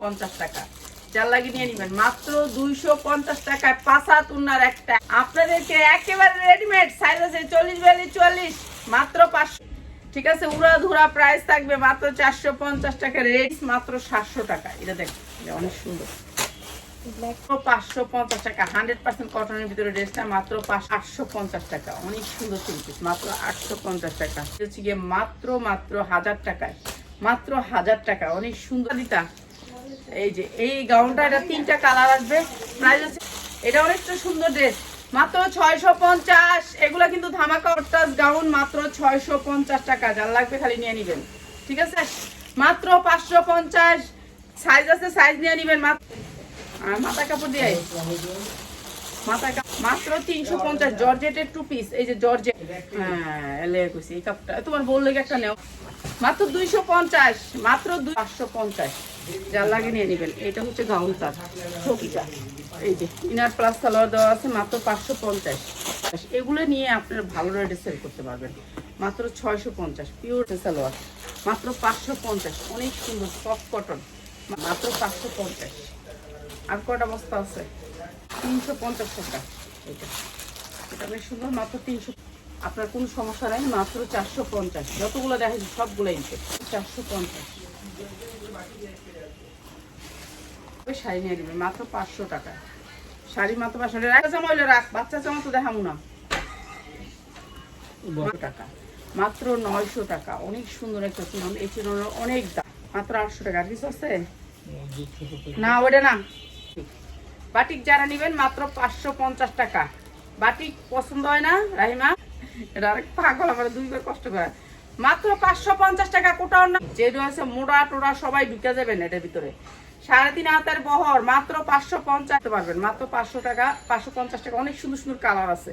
পঞ্চাশ টাকা। যার লাগিয়ে নিয়ে নিবেন। মাত্র দুইশো পঞ্চাশ টাকায় পাঁচা তুনার একটা। আপনাদেরকে একেবারে রেডিমেড সাইজ আছে চল্লিশ বিয়াল্লিশ চুয়াল্লিশ মাত্র পাঁচশো। ঠিক আছে উড়া ধুরা প্রাইস থাকবে মাত্র চারশো পঞ্চাশ টাকা রেট মাত্র সাতশো টাকা। এটা দেখ অনেক সুন্দর। পাঁচশো পঞ্চাশ টাকা, হান্ড্রেড পার্সেন্ট কটনের ভিতরে মাত্র পঞ্চাশ টাকা। অনেক সুন্দর মাত্র আটশো পঞ্চাশ টাকা। মাত্র মাত্র হাজার টাকায়। মাত্র হাজার টাকা, অনেক সুন্দর। দিতা এই যে, এই গাউনটা, এটা তিনটা কালার আসবে। প্রাইস আছে, এটা অনেকটা সুন্দর ড্রেস মাত্র ছয়শো পঞ্চাশ। এগুলা কিন্তু ধামাকা গাউন মাত্র ছয়শো পঞ্চাশ টাকা। যার লাগবে খালি নিয়ে নিবেন। ঠিক আছে? মাত্র পাঁচশো পঞ্চাশ। সাইজ আছে সাইজ নিয়ে নিবেন। আর মাথা কাপড় দিয়ে মাথা মাত্র তিনশো পঞ্চাশ। জর্জেটের টু পিস এই যে জর্জেট হ্যাঁ এই তোমার বললে একটা নেও। মাত্র দুইশো পঞ্চাশ, মাত্র দুই পাঁচশো পঞ্চাশ। যার লাগে নিয়ে নেবেন। এটা হচ্ছে গাউন তার ছবিটা এই যে, ইনার প্লাস সালোয়ার দেওয়া আছে মাত্র পাঁচশো পঞ্চাশ। এগুলো নিয়ে আপনারা ভালো রেটে সেল করতে পারবেন। মাত্র ছয়শো পঞ্চাশ পিওর সালোয়ার। মাত্র পাঁচশো পঞ্চাশ, অনেক সুন্দর সফট কটন মাত্র পাঁচশো পঞ্চাশ। আর কটা বস্তা আছে? তিনশো পঞ্চাশ টাকা। এটা এটা অনেক সুন্দর, মাত্র তিনশো আপনার কোনো সমস্যা নেই মাত্র চারশো পঞ্চাশ। যতগুলো দেখেছি সবগুলো ইনছে চারশো পঞ্চাশ। শাড়ি নিয়ে নেবেন মাত্র পাঁচশো টাকা। শাড়ি মাত্র পাঁচশো টাকা। জামা হইলে রাখ বাচ্চা জামা তো দেখাবো না। টাকা। মাত্র নয়শো টাকা। অনেক সুন্দর একটা চিনন এই চিননের অনেক দাম। মাত্র আটশো টাকা। কিছু আছে? না ওটা না। বাটিক যারা নেবেন মাত্র পাঁচশো পঞ্চাশ টাকা। বাটিক পছন্দ হয় না রাহিমা? এটা আরেক কষ্ট করে। মাত্র পাঁচশো পঞ্চাশ টাকা কোটাও যে সবাই ঢুকে যাবেন এটার ভিতরে। তিন বহর, মাত্র পাঁচশো পঞ্চাশ। পারবেন, মাত্র পাঁচশো টাকা, পাঁচশো পঞ্চাশ টাকা, অনেক সুন্দর সুন্দর কালার আছে।